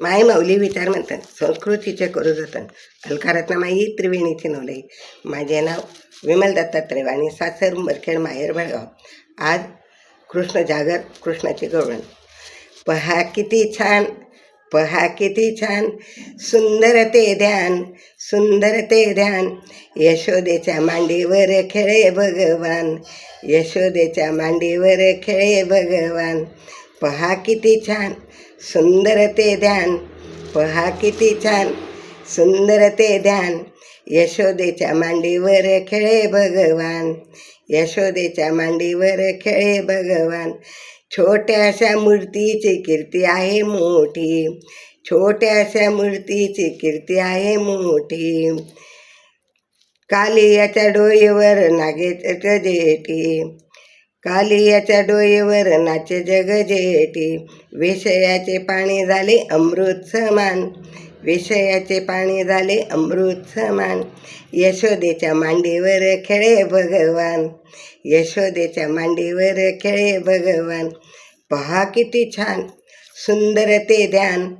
माय माऊली विचार म्हणतात संस्कृतीचे करू जतन अलकारात माई त्रिवेणीचे नवलई माझे नाव विमल दत्तात्रय आणि सासर मरखेड माहेर बेळगाव आज कृष्ण जागर कृष्णाचे गवळण. पहा किती छान पहा किती छान. सुंदर ते ध्यान सुंदर ते ध्यान. यशोदेच्या मांडीवर खेळे भगवान. यशोदेच्या मांडीवर खेळे भगवान. पहा किती छान सुंदर ते ध्यान पहा किती छान सुंदर ते ध्यान. यशोदेच्या मांडीवर खेळे भगवान यशोदेच्या मांडीवर खेळे भगवान. छोट्याशा मूर्तीची कीर्ती आहे मोठी छोट्याशा मूर्तीची कीर्ती आहे मोठी. कालियाच्या डोईवर नागेच जेठी कालियाच्या डोईवर नाचे जगजेटी. विषयाचे पाणी झाले अमृत समान. विषयाचे पाणी झाले अमृत समान. यशोदेच्या मांडीवर खेळे भगवान. यशोदेच्या मांडीवर खेळे भगवान. पहा किती छान. सुंदर ते ध्यान.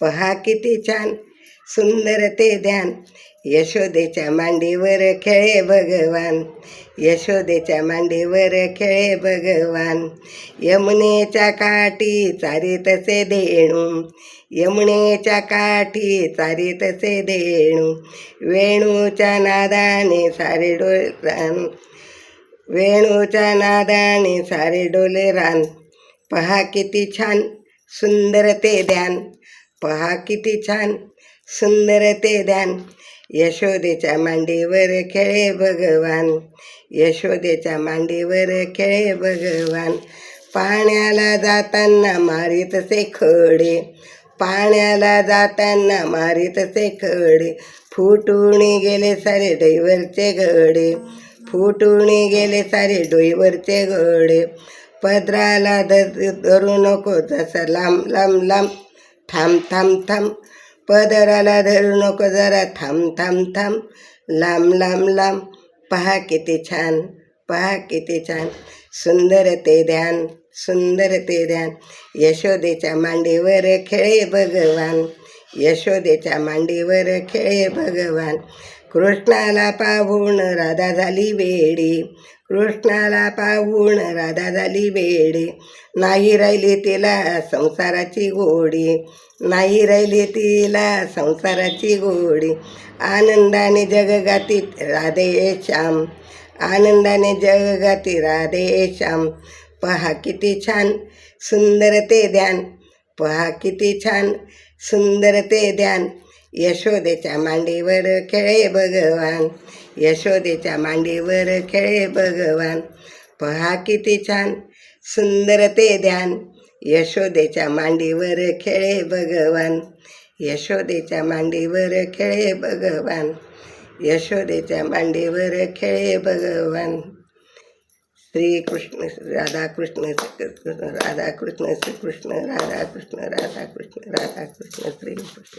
पहा किती छान. सुंदर ते ध्यान. यशोदेच्या मांडीवर खेळे भगवान. यशोदेच्या मांडीवर खेळे भगवान. यमुनेच्या काठी चारितसे देणू. यमुनेच्या काठी चारितसे देणू. वेणूच्या नादाने सारे डोळे रान. वेणूच्या नादाने सारे डोले रान. पहा किती छान सुंदर ते ध्यान. पहा किती छान सुंदर ते ध्यान यशोदेच्या मांडीवर खेळे भगवान. यशोदेच्या मांडीवर खेळे भगवान. पाण्याला जाताना मारीतसे खडे. पाण्याला जाताना मारीतसे खडे. फुटून गेले सारे डोईवरचे घडे फुटून गेले सारे डोईवरचे घडे पदराला धर धरू नको जसं लांब लांब लांब. थांब थांब थांब. पदराला धरू नको जरा. थांब थांब थांब. लांब लांब लांब. पहा किती छान. पहा किती छान. सुंदर ते ध्यान. सुंदर ते ध्यान. यशोदेच्या मांडीवर खेळे भगवान. यशोदेच्या मांडीवर खेळे भगवान. कृष्णाला पाहून राधा झाली वेडी. कृष्णाला पाहून राधा झाली वेडे. नाही राहिली तिला संसाराची गोडी. नाही राहिली तिला संसाराची गोडी. आनंदाने जगगाती राधे श्याम. आनंदाने जगगाती राधे श्याम. पहा किती छान सुंदर ते ध्यान. पहा किती छान सुंदर ते ध्यान. यशोदेच्या मांडीवर खेळे भगवान. यशोदेच्या मांडीवर खेळे भगवान. पहा किती छान सुंदर ते ध्यान. यशोदेच्या मांडीवर खेळे भगवान. यशोदेच्या मांडीवर खेळे भगवान. यशोदेच्या मांडीवर खेळे भगवान. श्रीकृष्ण राधाकृष्ण श्रीकृष्ण राधाकृष्ण श्रीकृष्ण राधाकृष्ण राधाकृष्ण राधाकृष्ण श्रीकृष्ण.